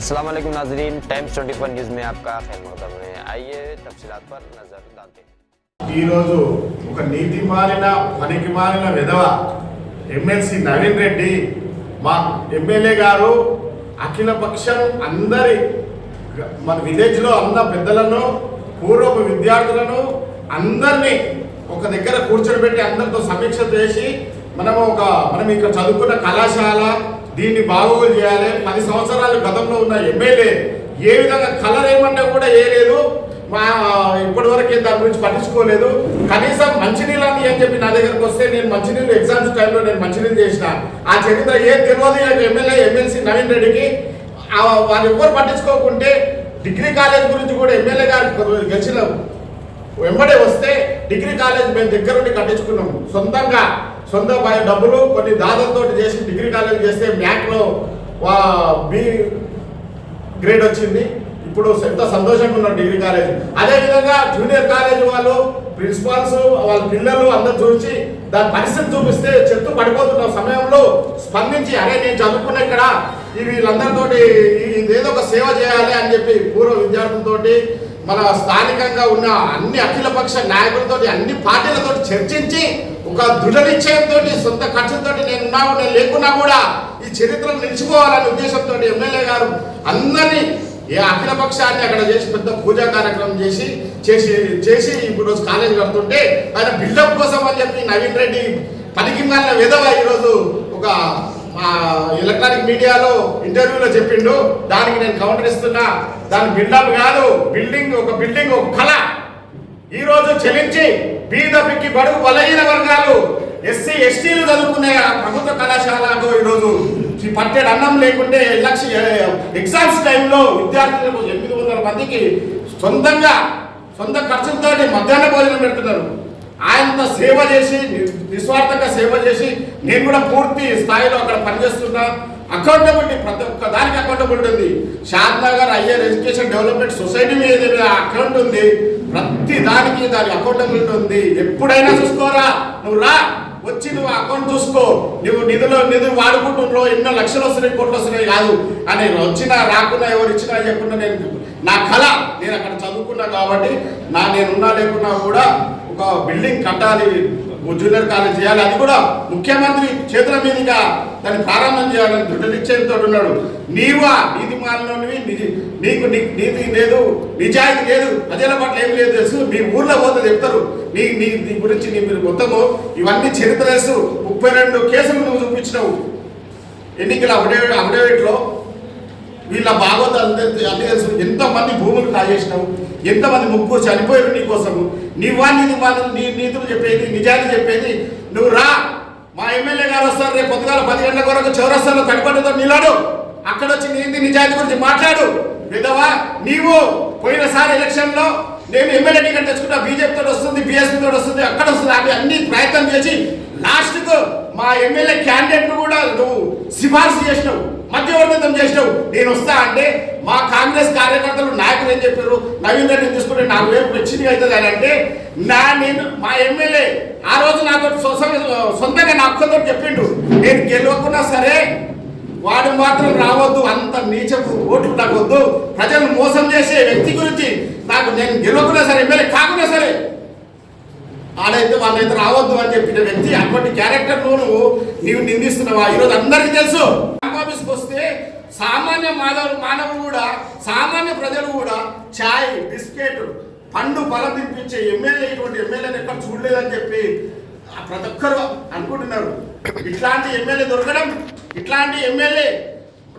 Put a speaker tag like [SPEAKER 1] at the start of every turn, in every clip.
[SPEAKER 1] अस्सलाम वालेकुम नाजरीन टाइम्स 24 न्यूज़ में आपका खैर मकदम है आइए तफसीलात पर नज़र डालते हैं
[SPEAKER 2] ఈరోజు ఒక నీతి మారిన పనికి మారిన విధవ ఎమ్మెల్సీ నవీన్ రెడ్డి మా ఎమ్మెల్యే గారు అఖిల పక్షం అందరి మన విలేజ్లో ఉన్న పెద్దలను పూర్వపు విద్యార్థులను అందరినీ ఒక దగ్గర కూర్చోబెట్టి అందరితో సమీక్ష చేసి మనం ఒక మనం ఇక్కడ చదువుకున్న కళాశాల దీన్ని బాగోగులు చేయాలి. పది సంవత్సరాలు గతంలో ఉన్న ఎమ్మెల్యే ఏ విధంగా కలర్ ఏమంటే కూడా ఏ లేదు. మా ఇప్పటి వరకు దాని గురించి పట్టించుకోలేదు. కనీసం మంచినీళ్ళని అని చెప్పి నా దగ్గరకు వస్తే నేను మంచినీళ్ళు ఎగ్జామ్స్ టైంలో నేను మంచినీళ్ళు చేసిన. ఆ చరిత్ర ఏ తెలియదు. ఎమ్మెల్యే ఎమ్మెల్సీ నవీన్ రెడ్డికి. వారు వాళ్ళు ఎవ్వరు పట్టించుకోకుంటే డిగ్రీ కాలేజ్ గురించి కూడా ఎమ్మెల్యే గారు గెలిచిన వెంబడే వస్తే డిగ్రీ కాలేజ్ మేము దగ్గరుండి కట్టించుకున్నాము. సొంతంగా సొంత డబ్బులు కొన్ని దాదాలతో చేసి డిగ్రీ కాలేజ్ చేస్తే మ్యాక్లో బి గ్రేడ్ వచ్చింది. ఇప్పుడు ఎంత సంతోషంగా ఉన్నారు డిగ్రీ కాలేజ్. అదే విధంగా జూనియర్ కాలేజ్ వాళ్ళు ప్రిన్సిపాల్స్ వాళ్ళ పిల్లలు అందరు చూసి దాని పరిస్థితి చూపిస్తే చెట్టు పడిపోతున్న సమయంలో స్పందించి అరే నేను చదువుకున్న ఇక్కడ. వీళ్ళందరితోటి ఇదేదో ఒక సేవ చేయాలి అని చెప్పి పూర్వ విద్యార్థులతోటి మన స్థానికంగా ఉన్న అన్ని అఖిలపక్ష నాయకులతో అన్ని పార్టీలతో చర్చించి ఒక దృఢ నిశ్చయంతో సొంత ఖర్చుతో నేను నేను లేకున్నా కూడా ఈ చరిత్రను నిలిచిపోవాలనే ఉద్దేశంతో ఎమ్మెల్యే గారు అందరినీ ఏ అఖిల పక్షాన్ని అక్కడ చేసి పెద్ద పూజా కార్యక్రమం చేసి చేసి చేసి ఇప్పుడు రోజు కాలేజ్ కడుతుంటే ఆయన బిల్డప్ కోసం అని చెప్పి నవీన్ రెడ్డి పనికి మాలిన విధవ ఈరోజు ఒక ఎలక్ట్రానిక్ మీడియాలో ఇంటర్వ్యూలో చెప్పిండు దానికి నేను కౌంటర్ ఇస్తున్నా. దాని బిల్డప్ కాదు బిల్డింగ్ ఒక బిల్డింగ్ ఒక కళ. ఈ రోజు బీద పిక్కి బడుగు బలహీన వర్గాలు ఎస్సీ ఎస్టీలు చదువుకునే ఆ ప్రభుత్వ కళాశాలకు ఈరోజు ఈ పట్టెడు అన్నం లేకుంటే లక్ష ఎగ్జామ్స్ టైంలో విద్యార్థులకు ఎనిమిది వందల మందికి సొంతంగా సొంత ఖర్చులతో మధ్యాహ్న భోజనం పెడుతున్నారు. ఆయనంత సేవ చేసి నిస్వార్థంగా సేవ చేసి నేను కూడా పూర్తి స్థాయిలో అక్కడ పనిచేస్తున్నా. అకౌంటబిలిటీ ప్రతి ఒక్క దానికి అకౌంటబిలిటీ ఉంది. Shadnagar higher education development society మీద మీద అకౌంట్ ఉంది ప్రతి దానికి దానికి అకౌంటబిలిటీ ఉంది. ఎప్పుడైనా చూసుకోరా? నువ్వు రా. వచ్చి నువ్వు అకౌంట్ చూసుకో. నువ్వు నిధులు నిధులు వాడుకుంటున్నావు ఎన్నో లక్షలు వస్తున్నాయి కోట్లు వస్తున్నాయి కాదు. అని వచ్చినా రాకున్నా ఎవరు ఇచ్చినా చెప్పకుండా నేను నా కళ నేను అక్కడ చదువుకున్నా కాబట్టి నా నేనున్నా లేకున్నా కూడా ఒక బిల్డింగ్ కట్టాలి జూనియర్ కాలేజ్ చేయాలి అది కూడా ముఖ్యమంత్రి చేతుల మీదుగా దాన్ని ప్రారంభం చేయాలని దృఢ నిశ్చయంతో ఉన్నాడు. నీవా నీతి మాలినవి నీకు నీ- నీతి లేదు నిజాయితీ లేదు ప్రజల పట్ల ఏం లేదు తెలుసు మీ ఊర్లో పోతే చెప్తారు. నీ నీ నీ గురించి నీ మీరు మొత్తము ఇవన్నీ చరిత్ర తెలుసు. ముప్పై రెండు కేసులు నువ్వు చూపించినావు. ఎన్నికల అఫిడేవిట్ అఫిడేవిట్లో వీళ్ళ భాగవతాలు అందరికీ అన్ని తెలుసు. ఎంతమంది భూములు కాజేసినావు? ఎంతమంది ముగ్గురు చనిపోయారు నీ కోసము? నీ వాళ్ళు నీ నీతులు చెప్పేది నిజాన్ని చెప్పేది. నువ్వు రా. మా ఎమ్మెల్యే గారు వస్తారు రేపు పొద్దుగాల పది గంటల వరకు చౌరస్తాలో కనపడితో నిలడు. అక్కడ వచ్చి నీతి నిజాయితీ గురించి మాట్లాడు. విధవా నీవు పోయినసారి ఎలక్షన్లో నేను ఎమ్మెల్యే టికెట్ తెచ్చుకుంటా బీజేపీతో వస్తుంది బీఎస్పీ వస్తుంది అక్కడ వస్తుంది. అవి అన్ని ప్రయత్నం చేసి లాస్ట్కు మా ఎమ్మెల్యే క్యాండిడేట్ను కూడా నువ్వు సిఫార్సు చేసినావు. మధ్యవర్తిత్వం చేసినావు. నేను వస్తా అంటే మా కాంగ్రెస్ కార్యకర్తలు నాయకులు ఏం చెప్పారు నవీన్ రెడ్డిని తీసుకుంటే నాకు వేపు వచ్చింది అవుతుంది అని అంటే నా నేను మా ఎమ్మెల్యే ఆ రోజు నాతో సొంత- సొంతంగా నా అక్కతో చెప్పిండు. నేను గెలవకున్నా సరే వాడు మాత్రం రావద్దు అంత నీచపు ఓట్లు నాకు వద్దు. ప్రజలను మోసం చేసే వ్యక్తి గురించి నాకు నేను గెలవకున్నా సరే ఎమ్మెల్యే కాకుండా సరే ఆడైతే వాళ్ళైతే రావద్దు అని చెప్పిన వ్యక్తి అటువంటి క్యారెక్టర్ నువ్వు నీవు నిందిస్తున్నావా? ఈరోజు అందరికీ తెలుసు. ఆఫీస్కి వస్తే సామాన్య మానవులు మానవులు కూడా సామాన్య ప్రజలు కూడా చాయ్ బిస్కెట్ పండు ఫలం తినిపించే ఎమ్మెల్యే ఇటువంటి ఎమ్మెల్యేని ఎక్కడ చూడలేదని చెప్పి ప్రతి ఒక్కరు అనుకుంటున్నారు. ఇట్లాంటి ఎమ్మెల్యే దొరకడం ఇట్లాంటి ఎమ్మెల్యే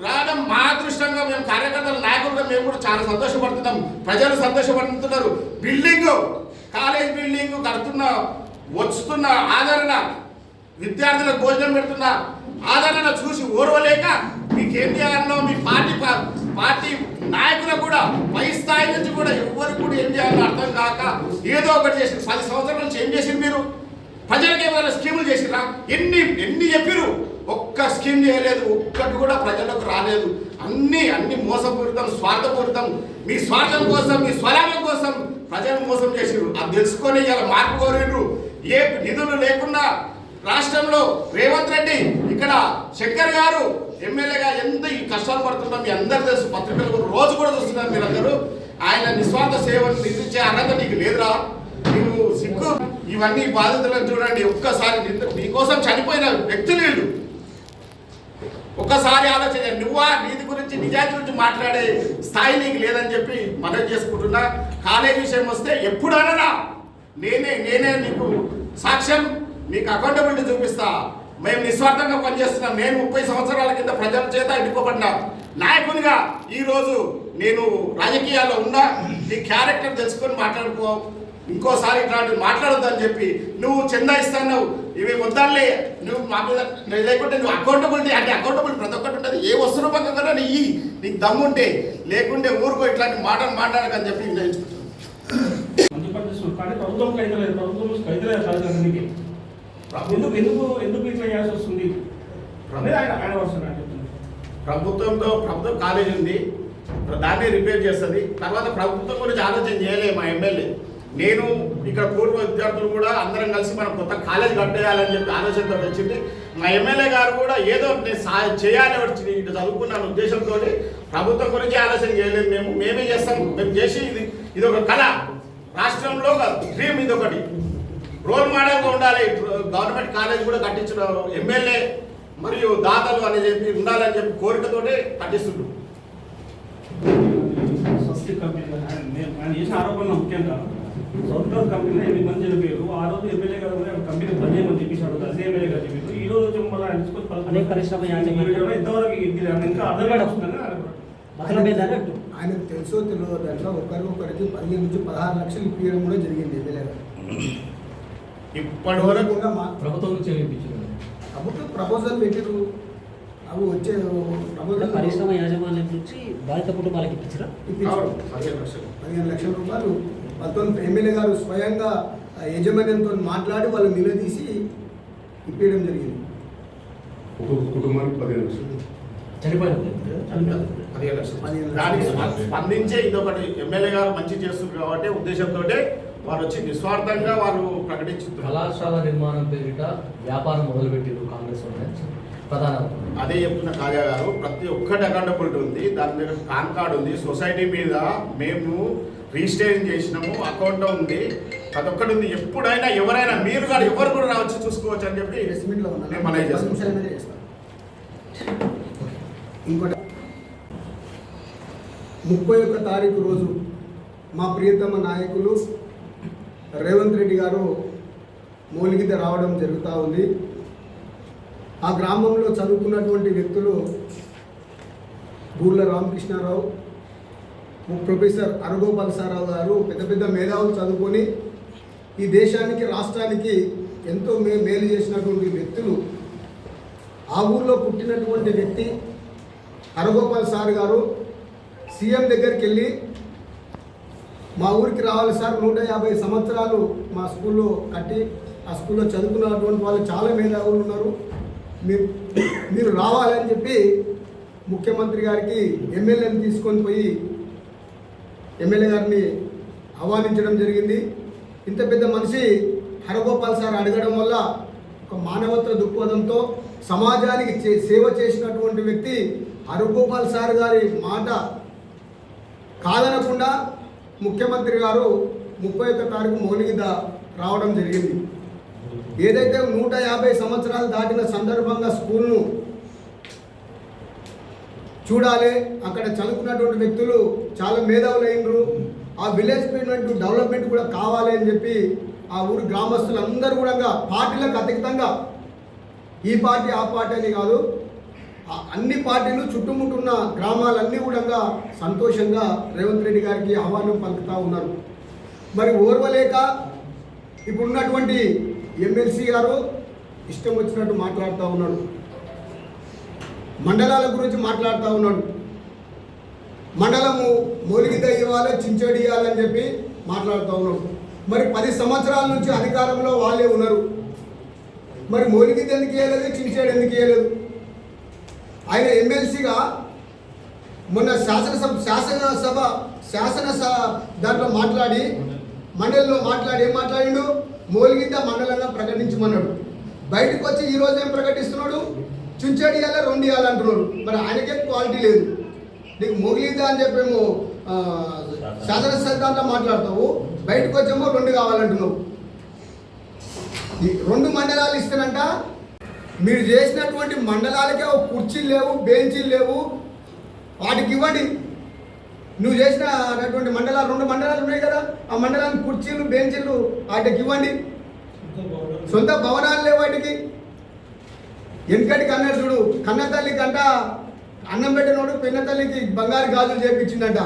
[SPEAKER 2] రావడం మా అదృష్టంగా మేము కార్యకర్తలు నాయకులుగా మేము కూడా చాలా సంతోషపడుతున్నాం. ప్రజలు సంతోషపడుతున్నారు బిల్డింగ్ కాలేజ్ బిల్డింగ్ కడుతున్న వస్తున్న ఆదరణ విద్యార్థులకు భోజనం పెడుతున్న ఆదరణ చూసి ఓర్వలేక మీకేం చేయాలనో మీ పార్టీ పార్టీ నాయకులకు కూడా పై స్థాయి నుంచి కూడా ఎవరికి కూడా ఏం చేయాలో అర్థం కాక ఏదో ఒకటి చేసి పది సంవత్సరాల నుంచి ఏం చేసింది మీరు? ప్రజలకు ఏమైనా స్కీములు చేసిరా ఎన్ని ఎన్ని చెప్పిరు ఒక్క స్కీమ్ చేయలేదు ఒక్కటి కూడా ప్రజలకు రాలేదు. అన్ని అన్ని మోసపూరితం స్వార్థపూరితం. మీ స్వార్థం కోసం మీ స్వలాభం కోసం ప్రజలను మోసం చేసిరు అది తెలుసుకొని ఇలా మార్పు కోరిండ్రు ఏ నిధులు లేకుండా రాష్ట్రంలో రేవంత్ రెడ్డి ఇక్కడ శంకర్ గారు ఎమ్మెల్యేగా ఎంత ఈ కష్టాలు పడుతున్నాం మీ అందరు తెలుసు. పత్రికలు రోజు కూడా చూస్తున్నారు మీరందరూ. ఆయన నిస్వార్థ సేవను నిందించే అర్హత నీకు లేదురా. నీవు సిగ్గు. ఇవన్నీ బాధితులను చూడండి. ఒక్కసారి నింద- నీకోసం చనిపోయిన వ్యక్తులు వీళ్ళు. ఒక్కసారి ఆలోచన నువ్వా నీది గురించి నిజాయితీ గురించి మాట్లాడే స్థాయి నీకు లేదని చెప్పి మనం చేసుకుంటున్నా. కాలేజ్ విషయం వస్తే ఎప్పుడైనా నేనే నేనే నీకు సాక్ష్యం నీకు అకౌంటబిలిటీ చూపిస్తా. మేము నిస్వార్థంగా పనిచేస్తున్నాం. నేను ముప్పై సంవత్సరాల కింద ప్రజల చేత ఎన్నుకోబడినా నాయకునిగా ఈరోజు నేను రాజకీయాల్లో ఉన్నా నీ క్యారెక్టర్ తెలుసుకొని మాట్లాడుకో ఇంకోసారి ఇట్లాంటి మాట్లాడొద్దని చెప్పి నువ్వు చందా ఇస్తాను ఇవి వద్దాలే నువ్వు మా మీద లేకుంటే నువ్వు అకౌంటబిలిటీ అంటే అకౌంటబిలిటీ ప్రతి ఒక్కటి ఉంటుంది. ఏ వస్తువు పక్కన నీ. నీకు దమ్ముంటే లేకుంటే ఊరుకో ఇట్లాంటి మాటలు మాట్లాడకని చెప్పి
[SPEAKER 3] సాధించడానికి ఎందుకు ఎందుకు ఎందుకు ఇట్లా చేయాల్సి వస్తుంది?
[SPEAKER 2] ప్రభుత్వంతో ప్రభుత్వం కాలేజ్ ఉంది. దాన్ని రిపేర్ చేస్తుంది. తర్వాత ప్రభుత్వం గురించి ఆలోచన చేయలే మా ఎమ్మెల్యే. నేను ఇక్కడ పూర్వ విద్యార్థులు కూడా అందరం కలిసి మనం కొత్త కాలేజ్ కట్టేయాలని చెప్పి ఆలోచనతో వచ్చింది. మా ఎమ్మెల్యే గారు కూడా ఏదో నేను సా చేయాలి వచ్చి ఇటు చదువుకున్నాను ఉద్దేశంతో ప్రభుత్వం గురించి ఆలోచన చేయలేదు మేము. మేమే చేస్తాం మేము చేసి ఇది ఇది ఒక కళ. రాష్ట్రంలో ఒక డ్రీమ్ ఇది ఒకటి. రోల్ మోడల్గా ఉండాలి. గవర్నమెంట్ కాలేజ్ కూడా కట్టించడం ఎమ్మెల్యే మరియు దాతలు అని చెప్పి ఉండాలని చెప్పి కోరికతోటి కట్టిస్తుండ్రు.
[SPEAKER 3] నేను- చేసిన ఆరోపణలు ముఖ్యంగా సౌత్ క్లాస్ కంపెనీలో ఎనిమిది మంది చనిపోయారు. ఆ రోజు ఎమ్మెల్యే గారు కంపెనీ బంద్ చేయమని చెప్పేశాడు అదే ఎమ్మెల్యే గారు చెప్పారు. ఈ రోజు వచ్చి మళ్ళీ.
[SPEAKER 4] అనేక పరిశ్రమ
[SPEAKER 3] ఇంతవరకు ఇది ఇంకా అర్థం ఆయన
[SPEAKER 4] మీద
[SPEAKER 5] తెలుసో తెలియదో దాంట్లో ఒకరికి ఒకరికి పదిహేను నుంచి పదహారు లక్షలు ఇప్పించడం కూడా జరిగింది ఎమ్మెల్యే గారు.
[SPEAKER 2] ఇప్పటి వరకు
[SPEAKER 6] ప్రభుత్వం నుంచి
[SPEAKER 5] ప్రభుత్వం ప్రపోజల్ పెట్టారు అవి వచ్చే ప్రపోజల్
[SPEAKER 4] పరిశ్రమ యాజమాన్యం నుంచి బాధిత కుటుంబాలకు ఇప్పించరా?
[SPEAKER 5] ఇప్పించారు.
[SPEAKER 2] పదిహేను లక్షలు.
[SPEAKER 5] పదిహేను లక్షల రూపాయలు వాళ్ళతో ఎమ్మెల్యే గారు స్వయంగా యజమాన్యంతో మాట్లాడి వాళ్ళు నిలదీసి ఇప్పించడం జరిగింది.
[SPEAKER 7] కుటుంబానికి పదిహేను లక్షలు.
[SPEAKER 2] దానికి స్పందించే ఇదొకటి ఎమ్మెల్యే గారు మంచి చేస్తున్నారు కాబట్టి ఉద్దేశంతో వారు వచ్చి నిస్వార్థంగా వారు ప్రకటించుతున్నారు
[SPEAKER 6] కళాశాల నిర్మాణం పేరిట వ్యాపారం మొదలుపెట్టారు కాంగ్రెస్ ప్రధాన
[SPEAKER 2] అదే చెప్తున్న కాజా గారు ప్రతి ఒక్కటి అకౌంటబిలిటీ ఉంది. దాని మీద పాన్ కార్డు ఉంది. సొసైటీ మీద మేము రిజిస్ట్రేషన్ చేసినాము అకౌంట్ ఉంది. ప్రతి ఒక్కటి ఉంది ఎప్పుడైనా ఎవరైనా మీరు కూడా ఎవరు కూడా రావచ్చు చూసుకోవచ్చు అని చెప్పి నేను
[SPEAKER 5] పది
[SPEAKER 2] చేస్తాను
[SPEAKER 5] ఇంకోటి. ముప్పై ఒక్క తారీఖు రోజు మా ప్రియతమ నాయకులు రేవంత్ రెడ్డి గారు మూలిగిత రావడం జరుగుతూ ఉంది. ఆ గ్రామంలో చదువుకున్నటువంటి వ్యక్తులు బూర్ల రామకృష్ణారావు ప్రొఫెసర్ అరగోపాల్ సారావు గారు పెద్ద పెద్ద మేధావులు చదువుకొని ఈ దేశానికి రాష్ట్రానికి ఎంతో మే మేలు చేసినటువంటి వ్యక్తులు. ఆ ఊర్లో పుట్టినటువంటి వ్యక్తి హరగోపాల్ సార్ గారు సీఎం దగ్గరికి వెళ్ళి మా ఊరికి రావాలి సార్ నూట యాభై సంవత్సరాలు మా స్కూల్లో కట్టి ఆ స్కూల్లో చదువుకున్నటువంటి వాళ్ళు చాలా మేధావులు ఉన్నారు. మీరు మీరు రావాలని చెప్పి ముఖ్యమంత్రి గారికి ఎమ్మెల్యేని తీసుకొని పోయి ఎమ్మెల్యే గారిని ఆహ్వానించడం జరిగింది. ఇంత పెద్ద మనిషి హరగోపాల్ సార్ అడగడం వల్ల ఒక మానవత్వ దృక్పథంతో సమాజానికి చే- సేవ చేసినటువంటి వ్యక్తి హరగోపాల్ సార్ గారి మాట కాదనకుండా ముఖ్యమంత్రి గారు ముప్పై ఒక్క తారీఖు మౌలిగిద రావడం జరిగింది. ఏదైతే నూట యాభై సంవత్సరాలు దాటిన సందర్భంగా స్కూల్ను చూడాలి. అక్కడ చదువుకున్నటువంటి వ్యక్తులు చాలా మేధావులు అయినరు. ఆ విలేజ్ పేమెంట్ డెవలప్మెంట్ కూడా కావాలి అని చెప్పి ఆ ఊరు గ్రామస్తులు అందరూ కూడా పార్టీలకు అతీతంగా ఈ పార్టీ ఆ పార్టీ అని కాదు అన్ని పార్టీలు చుట్టుముట్టున్న గ్రామాలన్నీ కూడా సంతోషంగా రేవంత్ రెడ్డి గారికి ఆహ్వానం పలుకుతూ ఉన్నారు. మరి ఓర్వలేక ఇప్పుడున్నటువంటి ఎమ్మెల్సీ గారు ఇష్టం వచ్చినట్టు మాట్లాడుతూ ఉన్నాడు మండలాల గురించి మాట్లాడుతూ ఉన్నాడు. మండలము మూలిగిత ఇవ్వాలి చించడి ఇవ్వాలని చెప్పి మాట్లాడుతూ ఉన్నాడు. మరి పది సంవత్సరాల నుంచి అధికారంలో వాళ్ళే ఉన్నారు. మరి మూలిగిత ఎందుకు ఇవ్వలేదు చించాడు ఎందుకు ఇవ్వలేదు ఆయన ఎమ్మెల్సీగా మొన్న శాసనసభ శాసనసభ శాసనసభ దాంట్లో మాట్లాడి మండలిలో మాట్లాడి ఏం మాట్లాడిండు? మోలిగిద్ద మండలంగా ప్రకటించమన్నాడు. బయటకు వచ్చి ఈరోజు ఏం ప్రకటిస్తున్నాడు? చుంచాడు ఇవ్వాలి రెండు ఇవ్వాలంటున్నారు మరి ఆయనకే క్వాలిటీ లేదు. నీకు మొగిలిద్దా అని చెప్పేమో మేము శాసనసభ దాంట్లో మాట్లాడతావు. బయటకు వచ్చేమో రెండు కావాలంటున్నావు. రెండు మండలాలు ఇస్తానంట మీరు చేసినటువంటి మండలాలకే ఒక కుర్చీలు లేవు బెంచీలు లేవు. వాటికి ఇవ్వండి. నువ్వు చేసిన అటువంటి మండలాలు రెండు మండలాలు ఉన్నాయి కదా. ఆ మండలానికి కుర్చీలు బెంచీలు వాటికి ఇవ్వండి. సొంత భవనాలు లేవు వాటికి. ఎందుకంటే కన్న చూడు కన్న తల్లి కంట అన్నం పెట్టినోడు పిన్న తల్లికి బంగారు గాజులు చేపించిందంట.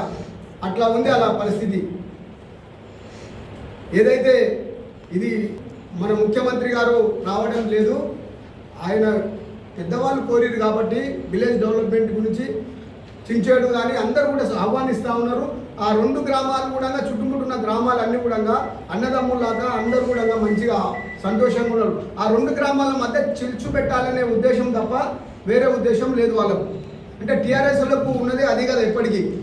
[SPEAKER 5] అట్లా ఉంది అలా పరిస్థితి. ఏదైతే ఇది మన ముఖ్యమంత్రి గారు రావడం లేదు ఆయన పెద్దవాళ్ళు కోరిరు కాబట్టి విలేజ్ డెవలప్మెంట్ గురించి చించేడు కానీ అందరూ కూడా ఆహ్వానిస్తూ ఉన్నారు. ఆ రెండు గ్రామాలు కూడా చుట్టుముట్టున్న గ్రామాలన్నీ కూడా అన్నదమ్ములాగా అందరూ కూడా మంచిగా సంతోషంగా ఉన్నారు. ఆ రెండు గ్రామాల మధ్య చిల్చు పెట్టాలనే ఉద్దేశం తప్ప వేరే ఉద్దేశం లేదు వాళ్ళకు. అంటే టీఆర్ఎస్లకు ఉన్నది అది కదా ఇప్పటికీ.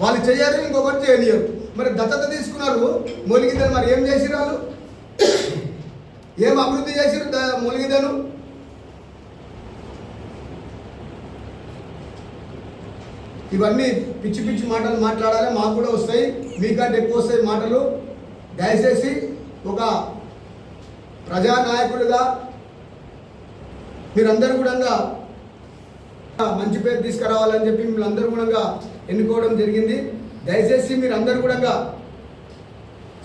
[SPEAKER 5] వాళ్ళు చేయరు ఇంకొకరు చేయనియరు. మరి దత్తత తీసుకున్నారు మూలిగిద్దరు మరి ఏం చేసిరు వాళ్ళు? ఏం అభివృద్ధి చేసిరు ద- మూలిగిద్దరు ఇవన్నీ పిచ్చి పిచ్చి మాటలు మాట్లాడాలి మాకు కూడా వస్తాయి. మీకంటే ఎక్కువ వస్తాయి మాటలు. దయచేసి ఒక ప్రజానాయకుడుగా మీరందరూ కూడా మంచి పేరు తీసుకురావాలని చెప్పి మిమ్మల్ని అందరూ కూడా ఎన్నుకోవడం జరిగింది. దయచేసి మీరందరూ కూడా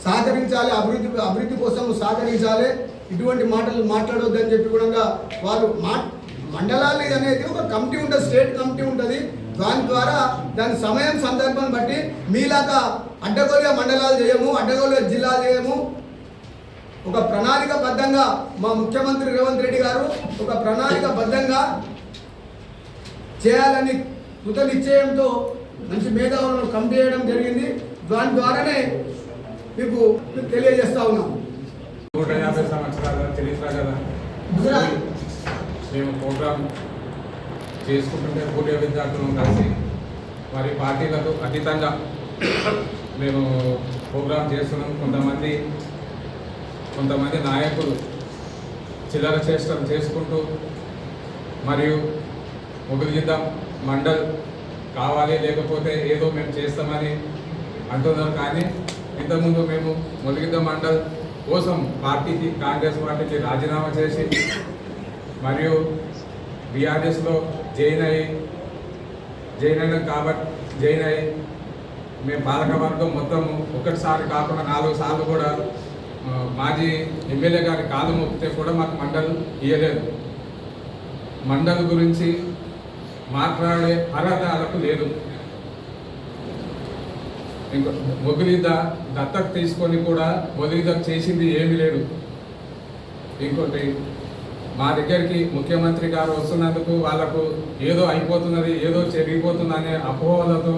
[SPEAKER 5] సహకరించాలి అభివృద్ధి అభివృద్ధి కోసం సహకరించాలి. ఇటువంటి మాటలు మాట్లాడొద్దని చెప్పి కూడా వాళ్ళు మా మండలాలు అనేది ఒక కమిటీ ఉంటుంది స్టేట్ కమిటీ ఉంటుంది. దాని ద్వారా దాని సమయం సందర్భం బట్టి మీలాగా అడ్డగోలుగా మండలాలు చేయము అడ్డగోలుగా జిల్లాలు చేయము. ఒక ప్రణాళికబద్ధంగా మా ముఖ్యమంత్రి రేవంత్ రెడ్డి గారు ఒక ప్రణాళికబద్ధంగా చేయాలని కృత నిశ్చయంతో మంచి మేధావులను కమిటీ చేయడం జరిగింది. దాని ద్వారానే మీకు తెలియజేస్తా ఉన్నాం.
[SPEAKER 8] నూట యాభై సంవత్సరాల చరిత్ర కదా? మేము ప్రోగ్రాం చేసుకుంటుంటే పూర్వ విద్యార్థులను కలిసి మరి పార్టీలకు అతీతంగా మేము ప్రోగ్రాం చేస్తున్నాం. కొంతమంది కొంతమంది నాయకులు చిల్లర చేష్టం చేసుకుంటూ మరియు ముగిలిద్దాం మండల్ కావాలి లేకపోతే ఏదో మేము చేస్తామని అంటున్నారు. కానీ ఇంతకుముందు మేము ములిగిద్దాం మండల్ కోసం పార్టీకి కాంగ్రెస్ పార్టీకి రాజీనామా చేసి మరియు బీఆర్ఎస్లో జైన్ అయ్యి జైన్ అయినాం కాబట్టి జైన్ అయ్యి మేము పాలకవర్గం మొత్తం ఒకటిసారి కాకుండా నాలుగు సార్లు కూడా మాజీ ఎమ్మెల్యే గారి కాదు మొక్కితే కూడా మాకు మండలు ఇవ్వలేదు మండలి గురించి మాట్లాడే అర్హత వాళ్ళకు లేదు. ఇంకో మొగిలిద దత్తత తీసుకొని కూడా మొగిలిద చేసింది ఏమీ లేదు. ఇంకోటి మా దగ్గరికి ముఖ్యమంత్రి గారు వస్తున్నందుకు వాళ్ళకు ఏదో అయిపోతున్నది ఏదో చెరిగిపోతుంది అనే అపోహలతో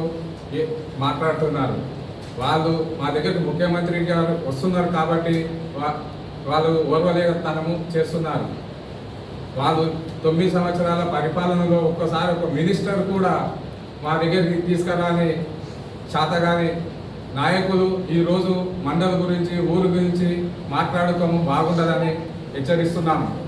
[SPEAKER 8] మాట్లాడుతున్నారు. వాళ్ళు మా దగ్గరికి ముఖ్యమంత్రి గారు వస్తున్నారు కాబట్టి వా- వాళ్ళు ఓర్వలేతనము చేస్తున్నారు. వాళ్ళు తొమ్మిది సంవత్సరాల పరిపాలనలో ఒక్కసారి ఒక మినిస్టర్ కూడా మా దగ్గరికి తీసుకురాని శాతగాని నాయకులు ఈరోజు మండల గురించి ఊరు గురించి మాట్లాడుకోము బాగుండదని హెచ్చరిస్తున్నాము.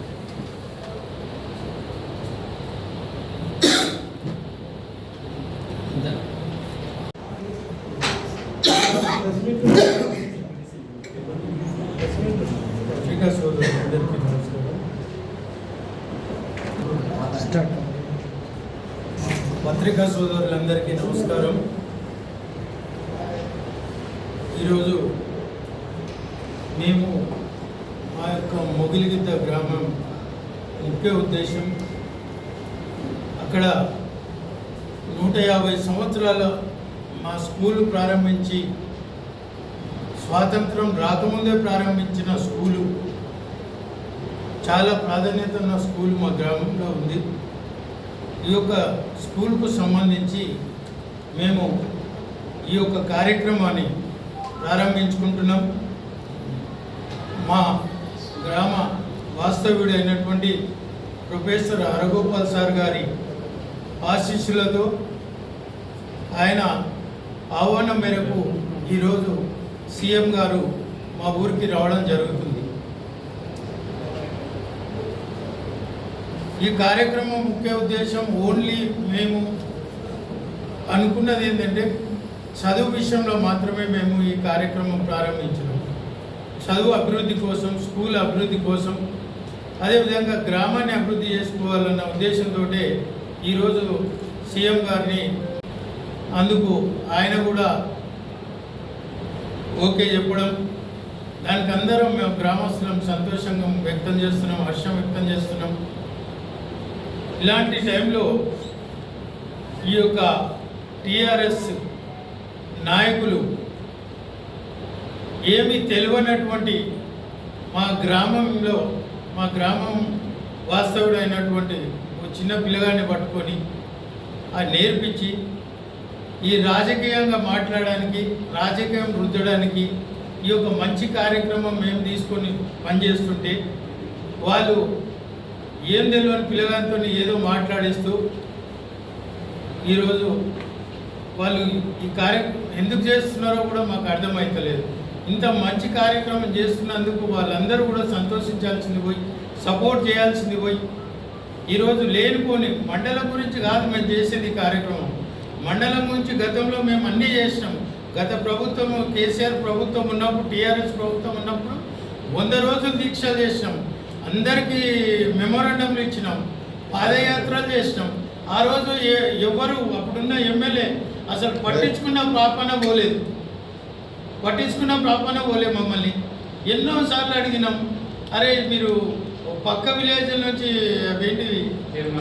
[SPEAKER 9] పత్రికా సోదరులందరికీ నమస్కారం పత్రికా సోదరులందరికీ నమస్కారం. ఈరోజు మేము మా యొక్క మొగిలిగిద్ద గ్రామం ముఖ్య ఉద్దేశం అక్కడ నూట యాభై సంవత్సరాల మా స్కూలు ప్రారంభించి స్వాతంత్రం రాకముందే ప్రారంభించిన స్కూలు. చాలా ప్రాధాన్యత ఉన్న స్కూల్ మా గ్రామంలో ఉంది. ఈ యొక్క స్కూల్కు సంబంధించి మేము ఈ యొక్క కార్యక్రమాన్ని ప్రారంభించుకుంటున్నాం. మా గ్రామ వాస్తవ్యుడు అయినటువంటి ప్రొఫెసర్ హరగోపాల్ సార్ గారి ఆశీస్సులతో ఆయన ఆహ్వానం మేరకు ఈరోజు సీఎం గారు మా ఊరికి రావడం జరుగుతుంది. ఈ కార్యక్రమం ముఖ్య ఉద్దేశం ఓన్లీ మేము అనుకున్నది ఏంటంటే చదువు విషయంలో మాత్రమే మేము ఈ కార్యక్రమం ప్రారంభించినాం. చదువు అభివృద్ధి కోసం స్కూల్ అభివృద్ధి కోసం అదేవిధంగా గ్రామాన్ని అభివృద్ధి చేసుకోవాలన్న ఉద్దేశంతో ఈరోజు సీఎం గారిని అందుకు ఆయన కూడా ఓకే చెప్పడం. దానికి అందరం మేము గ్రామస్తులం సంతోషంగా వ్యక్తం చేస్తున్నాం హర్షం వ్యక్తం చేస్తున్నాం. ఇలాంటి టైంలో ఈ యొక్క టిఆర్ఎస్ నాయకులు ఏమి తెలియనటువంటి మా గ్రామంలో మా గ్రామం వాస్తవుడైనటువంటి ఒక చిన్న పిల్లగాన్ని పట్టుకొని ఆ నేర్పించి ఈ రాజకీయంగా మాట్లాడడానికి రాజకీయం రుద్దడానికి ఈ యొక్క మంచి కార్యక్రమం మేము తీసుకొని పనిచేస్తుంటే వాళ్ళు ఏం తెలియని పిల్లగానితో ఏదో మాట్లాడిస్తూ ఈరోజు వాళ్ళు ఈ కార్య ఎందుకు చేస్తున్నారో కూడా మాకు అర్థమవుతలేదు ఇంత మంచి కార్యక్రమం చేస్తున్నందుకు వాళ్ళందరూ కూడా సంతోషించాల్సింది పోయి సపోర్ట్ చేయాల్సింది పోయి ఈరోజు లేనిపోని మండలం గురించి కాదు మేము చేసేది ఈ కార్యక్రమం. మండలం గురించి గతంలో మేము అన్నీ చేసినాం గత ప్రభుత్వం కేసీఆర్ ప్రభుత్వం ఉన్నప్పుడు టీఆర్ఎస్ ప్రభుత్వం ఉన్నప్పుడు వంద రోజులు దీక్షలు చేసినాం. అందరికీ మెమోరాండంలు ఇచ్చినాం. పాదయాత్రలు చేసినాం. ఆ రోజు ఎవరు అప్పుడున్న ఎమ్మెల్యే అసలు పట్టించుకున్న పాపన పోలేదు. పట్టించుకున్న ప్రాపన పోలే మమ్మల్ని. ఎన్నో సార్లు అడిగినాం. అరే మీరు పక్క విలేజ్ నుంచి ఏంటి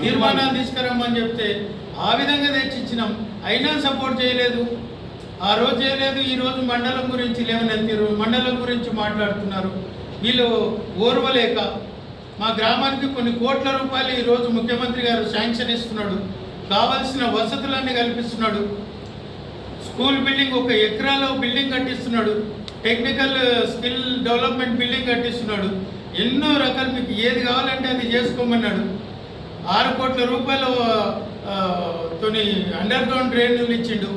[SPEAKER 9] తీర్మానాలు తీసుకురమ్మని చెప్తే ఆ విధంగా తెచ్చిచ్చినాం అయినా సపోర్ట్ చేయలేదు. ఆ రోజు చేయలేదు ఈరోజు మండలం గురించి లేవనెత్తారు మండలం గురించి మాట్లాడుతున్నారు. వీళ్ళు ఓర్వలేక మా గ్రామానికి కొన్ని కోట్ల రూపాయలు ఈరోజు ముఖ్యమంత్రి గారు శాంక్షన్ ఇస్తున్నాడు. కావాల్సిన వసతులన్నీ కల్పిస్తున్నాడు. స్కూల్ బిల్డింగ్ ఒక ఎకరాలో బిల్డింగ్ కట్టిస్తున్నాడు. టెక్నికల్ స్కిల్ డెవలప్మెంట్ బిల్డింగ్ కట్టిస్తున్నాడు. ఎన్నో రకాలు మీకు ఏది కావాలంటే అది చేసుకోమన్నాడు. ఆరు కోట్ల రూపాయలు తోని అండర్ గ్రౌండ్ డ్రైన్లు ఇచ్చిండు.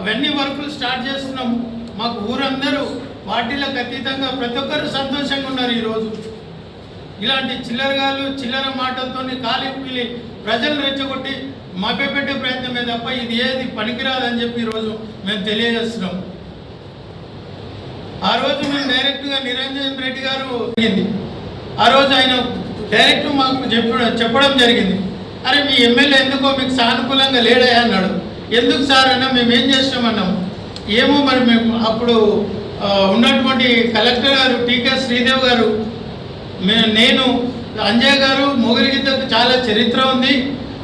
[SPEAKER 9] అవన్నీ వర్కులు స్టార్ట్ చేస్తున్నాము. మాకు ఊరందరూ పార్టీలకు అతీతంగా ప్రతి ఒక్కరు సంతోషంగా ఉన్నారు ఈరోజు. ఇలాంటి చిల్లరగాలు చిల్లర మాటలతో కాలిపిలి ప్రజలు రెచ్చగొట్టి మభ్యపెట్టే ప్రయత్నమే తప్ప ఇది ఏది పనికిరాదని చెప్పి ఈరోజు మేము తెలియజేస్తున్నాం. ఆ రోజు మేము డైరెక్ట్గా నిరంజన్ రెడ్డి గారు జరిగింది. ఆ రోజు ఆయన డైరెక్ట్ మాకు చెప్పడం చెప్పడం జరిగింది. అరే మీ ఎమ్మెల్యే ఎందుకో మీకు సానుకూలంగా లేడయా అన్నాడు. ఎందుకు సార్ అన్నా మేము ఏం చేస్తామన్నాము ఏమో మరి మేము అప్పుడు ఉన్నటువంటి కలెక్టర్ గారు టీకే శ్రీదేవ్ గారు మే- నేను అంజయ్ గారు మొగలిగిద్దకు చాలా చరిత్ర ఉంది.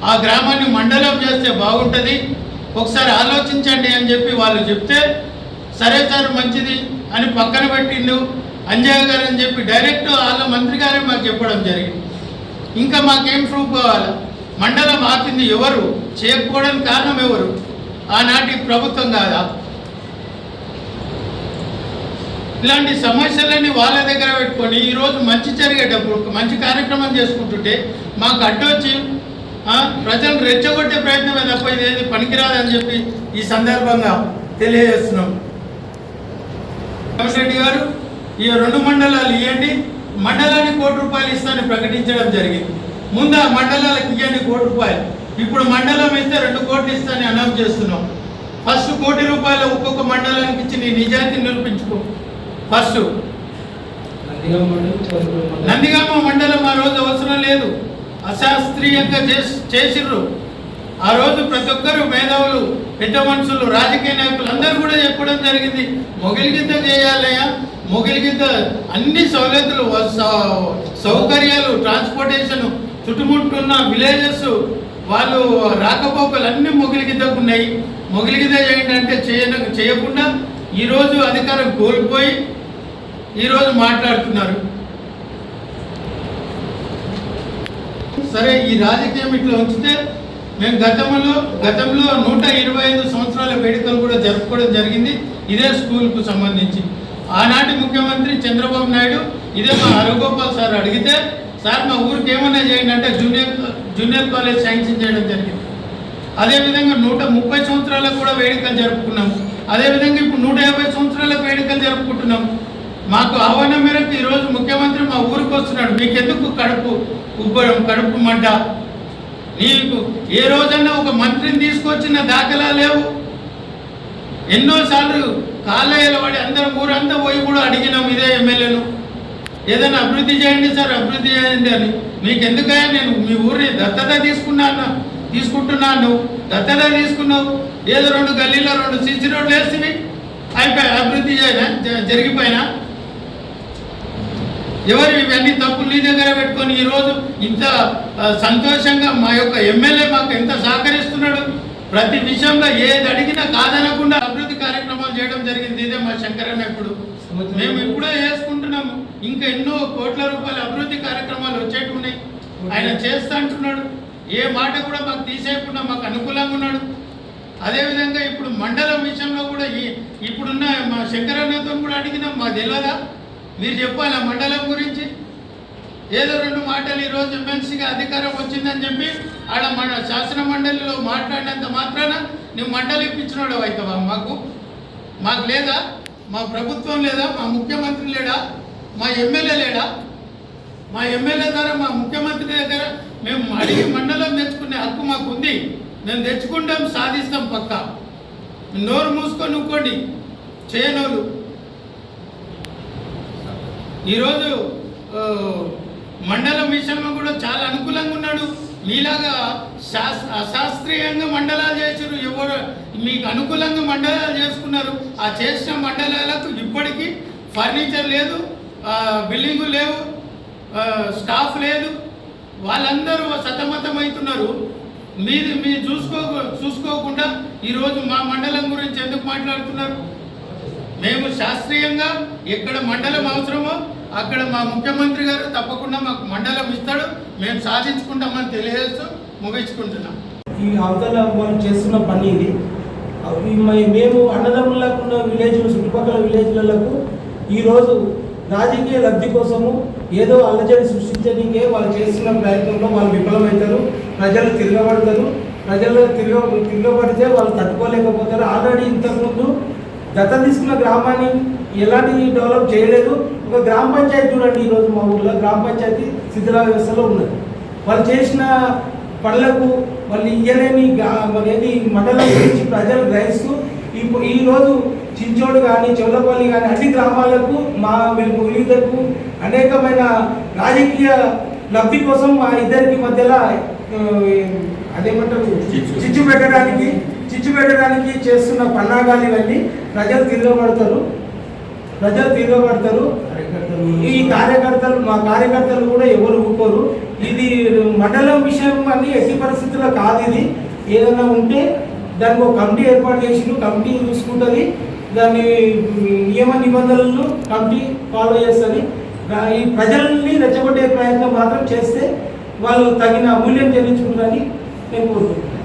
[SPEAKER 9] ఆ గ్రామాన్ని మండలం చేస్తే బాగుంటుంది. ఒకసారి ఆలోచించండి అని చెప్పి వాళ్ళు చెప్తే సరే సార్ మంచిది అని పక్కన పెట్టిండు అంజయ్ గారు అని చెప్పి డైరెక్ట్ వాళ్ళ మంత్రి గారే మాకు చెప్పడం జరిగింది. ఇంకా మాకేం ప్రూఫ్ కావాలి? మండలం ఆపింది ఎవరు? చేయకపోవడానికి కారణం ఎవరు? ఆనాటి ప్రభుత్వం కాదా? ఇలాంటి సమస్యలన్నీ వాళ్ళ దగ్గర పెట్టుకొని ఈరోజు మంచి జరిగేటప్పుడు ఒక మంచి కార్యక్రమం చేసుకుంటుంటే మాకు అడ్డొచ్చి ప్రజలను రెచ్చగొట్టే ప్రయత్నమే తప్ప ఇదేది పనికిరాదని చెప్పి ఈ సందర్భంగా తెలియజేస్తున్నాం. రెడ్డి గారు ఈ రెండు మండలాలు ఇవ్వండి మండలానికి కోటి రూపాయలు ఇస్తానని ప్రకటించడం జరిగింది. ముందు ఆ మండలాలకు ఇవ్వండి కోటి రూపాయలు. ఇప్పుడు మండలం ఇస్తే రెండు కోట్లు ఇస్తానని అనౌన్స్ చేస్తున్నాం. ఫస్ట్ కోటి రూపాయలు ఒక్కొక్క మండలానికి ఇచ్చి నీ నిజాయితీ నిరూపించుకో. ఫస్ట్. నందిగామ మండలం ఆ రోజు అవసరం లేదు. అశాస్త్రీయంగా చేసి చేసిర్రు. ఆ రోజు ప్రతి ఒక్కరు మేధావులు పెద్ద మనుషులు రాజకీయ నాయకులు అందరూ కూడా చెప్పడం జరిగింది. మొగిలిగిద్ద చేయాలయ్యా. మొగిలిగిద్ద అన్ని సౌలతులు వ- సౌ- సౌకర్యాలు ట్రాన్స్పోర్టేషన్ చుట్టుముట్టున్న విలేజెస్ వాళ్ళు రాకపోకలు అన్ని మొగిలిగిద్దకున్నాయి. మొగిలిగిద్ద ఏంటంటే చేయ చేయన చేయకుండా ఈరోజు అధికారం కోల్పోయి ఈరోజు మాట్లాడుతున్నారు. సరే ఈ రాజకీయం ఇట్లా ఉంచితే మేము గతంలో గతంలో నూట ఇరవై ఐదు సంవత్సరాల వేడుకలు కూడా జరుపుకోవడం జరిగింది. ఇదే స్కూల్కు సంబంధించి. ఆనాటి ముఖ్యమంత్రి చంద్రబాబు నాయుడు ఇదే మా హరగోపాల్ సార్ అడిగితే సార్ మా ఊరికి ఏమన్నా చేయండి అంటే జూనియర్ జూనియర్ కాలేజ్ శాంక్షన్ చేయడం జరిగింది. అదేవిధంగా నూట ముప్పై సంవత్సరాలకు కూడా వేడుకలు జరుపుకున్నాం. అదేవిధంగా ఇప్పుడు నూట యాభై సంవత్సరాలకు వేడుకలు జరుపుకుంటున్నాం. మాకు ఆహ్వానం మేరకు ఈరోజు ముఖ్యమంత్రి మా ఊరికి వస్తున్నాడు. మీకెందుకు కడుపు ఉబ్బడం కడుపు మంట? నీకు ఏ రోజన్నా ఒక మంత్రిని తీసుకొచ్చిన దాఖలా లేవు. ఎన్నోసార్లు కాలేజీల పడి అందరం ఊరంతా పోయి కూడా అడిగినాం ఇదే ఎమ్మెల్యేను. ఏదైనా అభివృద్ధి చేయండి సార్ అభివృద్ధి చేయండి అని. మీకు ఎందుకయ్యా నేను మీ ఊరిని దత్తత తీసుకున్నాను తీసుకుంటున్నాను. దత్తత తీసుకున్నావు. ఏదో రెండు గల్లీలో రెండు సిసి రోడ్లు వేసివి అయిపోయి అభివృద్ధి చేయనా? జరిగిపోయినా? ఎవరు ఇవన్నీ తప్పులు నీ దగ్గర పెట్టుకొని ఈరోజు ఇంత సంతోషంగా మా యొక్క ఎమ్మెల్యే మాకు ఎంత సహకరిస్తున్నాడు? ప్రతి విషయంలో ఏది అడిగినా కాదనకుండా అభివృద్ధి కార్యక్రమాలు చేయడం జరిగింది. ఇదే మా శంకరన్న ఇప్పుడు మేము ఇప్పుడే చేసుకుంటున్నాము. ఇంకా ఎన్నో కోట్ల రూపాయల అభివృద్ధి కార్యక్రమాలు వచ్చేటి ఉన్నాయి. ఆయన చేస్తా అంటున్నాడు. ఏ మాట కూడా మాకు తీసేయకుండా మాకు అనుకూలంగా ఉన్నాడు. అదేవిధంగా ఇప్పుడు మండలం విషయంలో కూడా ఈ ఇప్పుడున్న మా శంకరన్నతో కూడా అడిగినాం మా తెలియదా మీరు చెప్పాలా మండలం గురించి? ఏదో రెండు మాటలు ఈరోజు ఎమ్మెల్సీగా అధికారం వచ్చిందని చెప్పి ఆడ మన శాసన మండలిలో మాట్లాడినంత మాత్రాన నువ్వు మండలి ఇప్పించినాడు అవుతావా మాకు? మాకు లేదా? మా ప్రభుత్వం లేదా మా ముఖ్యమంత్రి లేడా మా ఎమ్మెల్యే లేడా? మా ఎమ్మెల్యే ద్వారా మా ముఖ్యమంత్రి దగ్గర మేము అడిగి మండలం తెచ్చుకునే హక్కు మాకు ఉంది మేము తెచ్చుకుంటాం సాధిస్తాం పక్క. నోరు మూసుకొని నుక్కోండి చేయనోళ్ళు. ఈరోజు మండలం విషయంలో కూడా చాలా అనుకూలంగా ఉన్నాడు. మీలాగా శాస్ అశాస్త్రీయంగా మండలాలు చేసారు ఎవరు మీకు అనుకూలంగా మండలాలు చేసుకున్నారు. ఆ చేసిన మండలాలకు ఇప్పటికీ ఫర్నిచర్ లేదు బిల్డింగ్ బిల్డింగు లేవు స్టాఫ్ లేదు. వాళ్ళందరూ సతమతం అవుతున్నారు మీరు మీరు చూసుకో చూసుకోకుండా ఈరోజు మా మండలం గురించి ఎందుకు మాట్లాడుతున్నారు? మేము శాస్త్రీయంగా ఎక్కడ మండలం అవసరమో అక్కడ మా ముఖ్యమంత్రి గారు తప్పకుండా మాకు మండలం ఇస్తాడు. మేము సాధించుకుంటామని తెలియజేస్తూ ముగించుకుంటున్నాం.
[SPEAKER 10] ఈ అవతల మనం చేస్తున్న పని ఇది. మేము అన్నదమ్ములకు ఉన్న విలేజ్ చుట్టుపక్కల విలేజ్లకు ఈరోజు రాజకీయ లబ్ధి కోసము ఏదో అల్లజడి సృష్టించడానికే వాళ్ళు చేస్తున్న ప్రయత్నంలో వాళ్ళు విఫలమవుతారు. ప్రజలు తిరగబడతారు. ప్రజలు తిరగ తిరగబడితే వాళ్ళు తట్టుకోలేకపోతారు. ఆల్రెడీ ఇంతకుముందు గత తీసుకున్న గ్రామాన్ని ఎలాంటి డెవలప్ చేయలేదు. ఒక గ్రామ పంచాయతీ చూడండి ఈరోజు మా ఊళ్ళో గ్రామ పంచాయతీ శిథిల వ్యవస్థలో ఉన్నది. వాళ్ళు చేసిన పనులకు వాళ్ళు ఇయ్యలేని మరేది మండలం గురించి ప్రజలు గ్రహిస్తూ ఇప్పుడు ఈ రోజు చించోడు కానీ చౌలపల్లి కానీ అన్ని గ్రామాలకు మా వివిధకు అనేకమైన రాజకీయ లబ్ధి కోసం మా ఇద్దరికి మధ్యలో అదేమంటారు? చిచ్చు పెట్టడానికి చిచ్చు పెట్టడానికి చేస్తున్న పన్నాగాలు ఇవన్నీ ప్రజలు తిరగబడతారు. ప్రజలు తిరగబడతారు ఈ కార్యకర్తలు మా కార్యకర్తలు కూడా ఎవరు ఊరుకోరు. ఇది మండలం విషయం అని ఎట్టి పరిస్థితుల్లో కాదు ఇది. ఏదైనా ఉంటే దానికి ఒక కమిటీ ఏర్పాటు చేసి కమిటీ చూసుకుంటుంది. దాని నియమ నిబంధనలను కమిటీ ఫాలో చేస్తుంది. ఈ ప్రజల్ని రెచ్చగొట్టే ప్రయత్నం మాత్రం చేస్తే వాళ్ళు తగిన మూల్యం చెల్లించుకుంటారని నేను కోరుకుంటున్నాను.